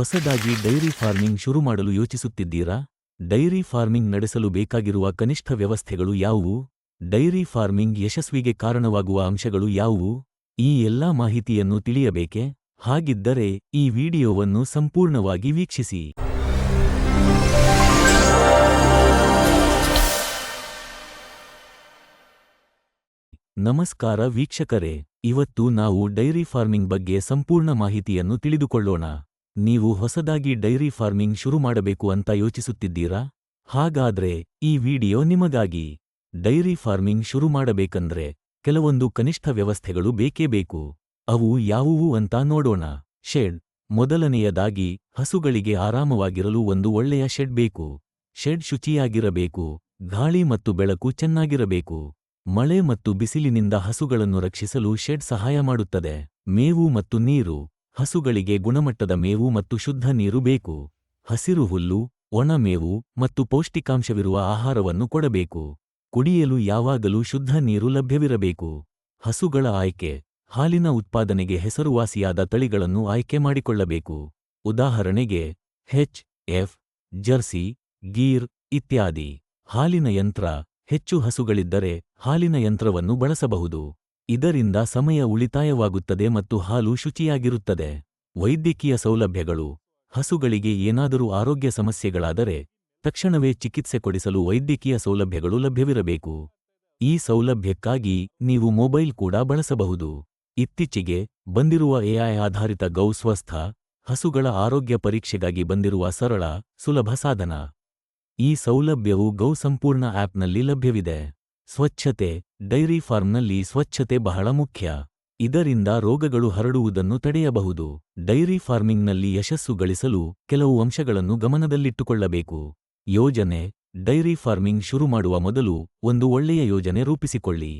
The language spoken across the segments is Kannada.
ಹೊಸದಾಗಿ ಡೈರಿ ಫಾರ್ಮಿಂಗ್ ಶುರು ಮಾಡಲು ಯೋಚಿಸುತ್ತಿದ್ದೀರಾ? ಡೈರಿ ಫಾರ್ಮಿಂಗ್ ನಡೆಸಲು ಬೇಕಾಗಿರುವ ಕನಿಷ್ಠ ವ್ಯವಸ್ಥೆಗಳು ಯಾವುವು? ಡೈರಿ ಫಾರ್ಮಿಂಗ್ ಯಶಸ್ವಿಗೆ ಕಾರಣವಾಗುವ ಅಂಶಗಳು ಯಾವುವು? ಈ ಎಲ್ಲಾ ಮಾಹಿತಿಯನ್ನು ತಿಳಿಯಬೇಕೆ? ಹಾಗಿದ್ದರೆ ಈ ವಿಡಿಯೋವನ್ನು ಸಂಪೂರ್ಣವಾಗಿ ವೀಕ್ಷಿಸಿ. ನಮಸ್ಕಾರ ವೀಕ್ಷಕರೇ, ಇವತ್ತು ನಾವು ಡೈರಿ ಫಾರ್ಮಿಂಗ್ ಬಗ್ಗೆ ಸಂಪೂರ್ಣ ಮಾಹಿತಿಯನ್ನು ತಿಳಿದುಕೊಳ್ಳೋಣ. ನೀವು ಹೊಸದಾಗಿ ಡೈರಿ ಫಾರ್ಮಿಂಗ್ ಶುರು ಮಾಡಬೇಕು ಅಂತ ಯೋಚಿಸುತ್ತಿದ್ದೀರಾ? ಹಾಗಾದ್ರೆ ಈ ವಿಡಿಯೋ ನಿಮಗಾಗಿ. ಡೈರಿ ಫಾರ್ಮಿಂಗ್ ಶುರು ಮಾಡಬೇಕಂದ್ರೆ ಕೆಲವೊಂದು ಕನಿಷ್ಠ ವ್ಯವಸ್ಥೆಗಳು ಬೇಕೇ ಬೇಕು. ಅವು ಯಾವುವು ಅಂತ ನೋಡೋಣ. ಶೆಡ್. ಮೊದಲನೆಯದಾಗಿ ಹಸುಗಳಿಗೆ ಆರಾಮವಾಗಿರಲು ಒಂದು ಒಳ್ಳೆಯ ಶೆಡ್ ಬೇಕು. ಶೆಡ್ ಶುಚಿಯಾಗಿರಬೇಕು. ಗಾಳಿ ಮತ್ತು ಬೆಳಕು ಚೆನ್ನಾಗಿರಬೇಕು. ಮಳೆ ಮತ್ತು ಬಿಸಿಲಿನಿಂದ ಹಸುಗಳನ್ನು ರಕ್ಷಿಸಲು ಶೆಡ್ ಸಹಾಯ ಮಾಡುತ್ತದೆ. ಮೇವು ಮತ್ತು ನೀರು. ಹಸುಗಳಿಗೆ ಗುಣಮಟ್ಟದ ಮೇವು ಮತ್ತು ಶುದ್ಧ ನೀರು ಬೇಕು. ಹಸಿರು ಹುಲ್ಲು, ಒಣ ಮೇವು ಮತ್ತು ಪೌಷ್ಟಿಕಾಂಶವಿರುವ ಆಹಾರವನ್ನು ಕೊಡಬೇಕು. ಕುಡಿಯಲು ಯಾವಾಗಲೂ ಶುದ್ಧ ನೀರು ಲಭ್ಯವಿರಬೇಕು. ಹಸುಗಳ ಆಯ್ಕೆ, ಹಾಲಿನ ಉತ್ಪಾದನೆಗೆ ಹೆಸರುವಾಸಿಯಾದ ತಳಿಗಳನ್ನು ಆಯ್ಕೆ ಮಾಡಿಕೊಳ್ಳಬೇಕು. ಉದಾಹರಣೆಗೆ, ಹೆಚ್, ಎಫ್, ಜರ್ಸಿ, ಗೀರ್ ಇತ್ಯಾದಿ. ಹಾಲಿನ ಯಂತ್ರ, ಹೆಚ್ಚು ಹಸುಗಳಿದ್ದರೆ ಹಾಲಿನ ಯಂತ್ರವನ್ನು ಬಳಸಬಹುದು. ಇದರಿಂದ ಸಮಯ ಉಳಿತಾಯವಾಗುತ್ತದೆ ಮತ್ತು ಹಾಲು ಶುಚಿಯಾಗಿರುತ್ತದೆ. ವೈದ್ಯಕೀಯ ಸೌಲಭ್ಯಗಳು, ಹಸುಗಳಿಗೆ ಏನಾದರೂ ಆರೋಗ್ಯ ಸಮಸ್ಯೆಗಳಾದರೆ, ತಕ್ಷಣವೇ ಚಿಕಿತ್ಸೆ ಕೊಡಿಸಲು ವೈದ್ಯಕೀಯ ಸೌಲಭ್ಯಗಳು ಲಭ್ಯವಿರಬೇಕು. ಈ ಸೌಲಭ್ಯಕ್ಕಾಗಿ ನೀವು ಮೊಬೈಲ್ ಕೂಡ ಬಳಸಬಹುದು. ಇತ್ತೀಚೆಗೆ ಬಂದಿರುವ ಎಐ ಆಧಾರಿತ ಗೌ ಸ್ವಸ್ಥ, ಹಸುಗಳ ಆರೋಗ್ಯ ಪರೀಕ್ಷೆಗಾಗಿ ಬಂದಿರುವ ಸರಳ, ಸುಲಭ ಸಾಧನ. ಈ ಸೌಲಭ್ಯವು ಗೌ ಸಂಪೂರ್ಣ ಆಪ್ನಲ್ಲಿ ಲಭ್ಯವಿದೆ. ಸ್ವಚ್ಛತೆ, ಡೈರಿ ಫಾರ್ಮ್ನಲ್ಲಿ ಸ್ವಚ್ಛತೆ ಬಹಳ ಮುಖ್ಯ. ಇದರಿಂದ ರೋಗಗಳು ಹರಡುವುದನ್ನು ತಡೆಯಬಹುದು. ಡೈರಿ ಫಾರ್ಮಿಂಗ್ನಲ್ಲಿ ಯಶಸ್ಸು ಗಳಿಸಲು ಕೆಲವು ಅಂಶಗಳನ್ನು ಗಮನದಲ್ಲಿಟ್ಟುಕೊಳ್ಳಬೇಕು. ಯೋಜನೆ, ಡೈರಿ ಫಾರ್ಮಿಂಗ್ ಶುರು ಮಾಡುವ ಮೊದಲು ಒಂದು ಒಳ್ಳೆಯ ಯೋಜನೆ ರೂಪಿಸಿಕೊಳ್ಳಿ.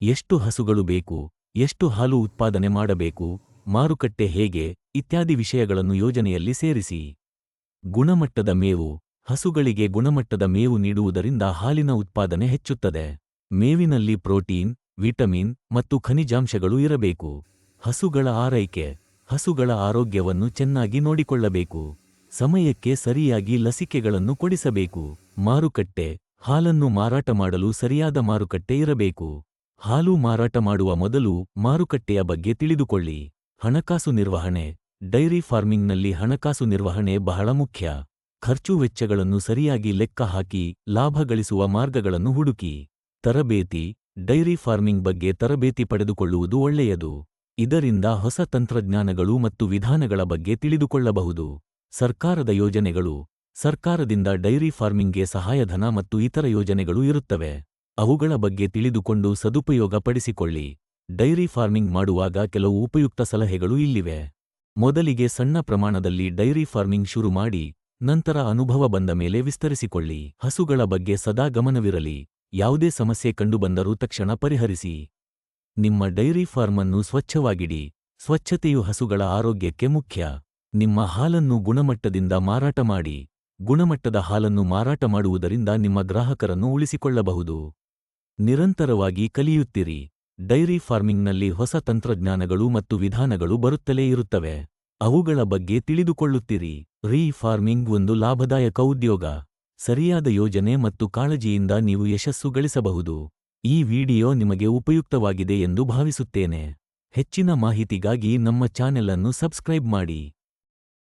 ಎಷ್ಟು ಹಸುಗಳು ಬೇಕು, ಎಷ್ಟು ಹಾಲು ಉತ್ಪಾದನೆ ಮಾಡಬೇಕು, ಮಾರುಕಟ್ಟೆ ಹೇಗೆ, ಇತ್ಯಾದಿ ವಿಷಯಗಳನ್ನು ಯೋಜನೆಯಲ್ಲಿ ಸೇರಿಸಿ. ಗುಣಮಟ್ಟದ ಮೇವು ಹಸುಗಳಿಗೆ ಗುಣಮಟ್ಟದ ಮೇವು ನೀಡುವುದರಿಂದ ಹಾಲಿನ ಉತ್ಪಾದನೆ ಹೆಚ್ಚುತ್ತದೆ. ಮೇವಿನಲ್ಲಿ ಪ್ರೋಟೀನ್, ವಿಟಮಿನ್ ಮತ್ತು ಖನಿಜಾಂಶಗಳು ಇರಬೇಕು. ಹಸುಗಳ ಆರೈಕೆ, ಹಸುಗಳ ಆರೋಗ್ಯವನ್ನು ಚೆನ್ನಾಗಿ ನೋಡಿಕೊಳ್ಳಬೇಕು. ಸಮಯಕ್ಕೆ ಸರಿಯಾಗಿ ಲಸಿಕೆಗಳನ್ನು ಕೊಡಿಸಬೇಕು. ಮಾರುಕಟ್ಟೆ, ಹಾಲನ್ನು ಮಾರಾಟ ಮಾಡಲು ಸರಿಯಾದ ಮಾರುಕಟ್ಟೆ ಇರಬೇಕು. ಹಾಲು ಮಾರಾಟ ಮಾಡುವ ಮೊದಲು ಮಾರುಕಟ್ಟೆಯ ಬಗ್ಗೆ ತಿಳಿದುಕೊಳ್ಳಿ. ಹಣಕಾಸು ನಿರ್ವಹಣೆ, ಡೈರಿ ಫಾರ್ಮಿಂಗ್ನಲ್ಲಿ ಹಣಕಾಸು ನಿರ್ವಹಣೆ ಬಹಳ ಮುಖ್ಯ. ಖರ್ಚು ವೆಚ್ಚಗಳನ್ನು ಸರಿಯಾಗಿ ಲೆಕ್ಕ ಹಾಕಿ ಲಾಭ ಗಳಿಸುವ ಮಾರ್ಗಗಳನ್ನು ಹುಡುಕಿ. ತರಬೇತಿ, ಡೈರಿ ಫಾರ್ಮಿಂಗ್ ಬಗ್ಗೆ ತರಬೇತಿ ಪಡೆದುಕೊಳ್ಳುವುದು ಒಳ್ಳೆಯದು. ಇದರಿಂದ ಹೊಸ ತಂತ್ರಜ್ಞಾನಗಳು ಮತ್ತು ವಿಧಾನಗಳ ಬಗ್ಗೆ ತಿಳಿದುಕೊಳ್ಳಬಹುದು. ಸರ್ಕಾರದ ಯೋಜನೆಗಳು, ಸರ್ಕಾರದಿಂದ ಡೈರಿ ಫಾರ್ಮಿಂಗ್ಗೆ ಸಹಾಯಧನ ಮತ್ತು ಇತರ ಯೋಜನೆಗಳು ಇರುತ್ತವೆ. ಅವುಗಳ ಬಗ್ಗೆ ತಿಳಿದುಕೊಂಡು ಸದುಪಯೋಗ ಪಡಿಸಿಕೊಳ್ಳಿ. ಡೈರಿ ಫಾರ್ಮಿಂಗ್ ಮಾಡುವಾಗ ಕೆಲವು ಉಪಯುಕ್ತ ಸಲಹೆಗಳು ಇಲ್ಲಿವೆ. ಮೊದಲಿಗೆ ಸಣ್ಣ ಪ್ರಮಾಣದಲ್ಲಿ ಡೈರಿ ಫಾರ್ಮಿಂಗ್ ಶುರು ಮಾಡಿ ನಂತರ ಅನುಭವ ಬಂದ ಮೇಲೆ ವಿಸ್ತರಿಸಿಕೊಳ್ಳಿ. ಹಸುಗಳ ಬಗ್ಗೆ ಸದಾ ಗಮನವಿರಲಿ. ಯಾವುದೇ ಸಮಸ್ಯೆ ಕಂಡುಬಂದರೂ ತಕ್ಷಣ ಪರಿಹರಿಸಿ. ನಿಮ್ಮ ಡೈರಿ ಫಾರ್ಮ್ ಅನ್ನು ಸ್ವಚ್ಛವಾಗಿಡಿ. ಸ್ವಚ್ಛತೆಯು ಹಸುಗಳ ಆರೋಗ್ಯಕ್ಕೆ ಮುಖ್ಯ. ನಿಮ್ಮ ಹಾಲನ್ನು ಗುಣಮಟ್ಟದಿಂದ ಮಾರಾಟ ಮಾಡಿ. ಗುಣಮಟ್ಟದ ಹಾಲನ್ನು ಮಾರಾಟ ಮಾಡುವುದರಿಂದ ನಿಮ್ಮ ಗ್ರಾಹಕರನ್ನು ಉಳಿಸಿಕೊಳ್ಳಬಹುದು. ನಿರಂತರವಾಗಿ ಕಲಿಯುತ್ತಿರಿ. ಡೈರಿ ಫಾರ್ಮಿಂಗ್ನಲ್ಲಿ ಹೊಸ ತಂತ್ರಜ್ಞಾನಗಳು ಮತ್ತು ವಿಧಾನಗಳು ಬರುತ್ತಲೇ ಇರುತ್ತವೆ. ಅವುಗಳ ಬಗ್ಗೆ ತಿಳಿದುಕೊಳ್ಳುತ್ತಿರಿ. ರೀ ಫಾರ್ಮಿಂಗ್ ಒಂದು ಲಾಭದಾಯಕ ಉದ್ಯೋಗ. ಸರಿಯಾದ ಯೋಜನೆ ಮತ್ತು ಕಾಳಜಿಯಿಂದ ನೀವು ಯಶಸ್ಸು ಗಳಿಸಬಹುದು. ಈ ವಿಡಿಯೋ ನಿಮಗೆ ಉಪಯುಕ್ತವಾಗಿದೆ ಎಂದು ಭಾವಿಸುತ್ತೇನೆ. ಹೆಚ್ಚಿನ ಮಾಹಿತಿಗಾಗಿ ನಮ್ಮ ಚಾನೆಲ್ ಅನ್ನು ಸಬ್ಸ್ಕ್ರೈಬ್ ಮಾಡಿ.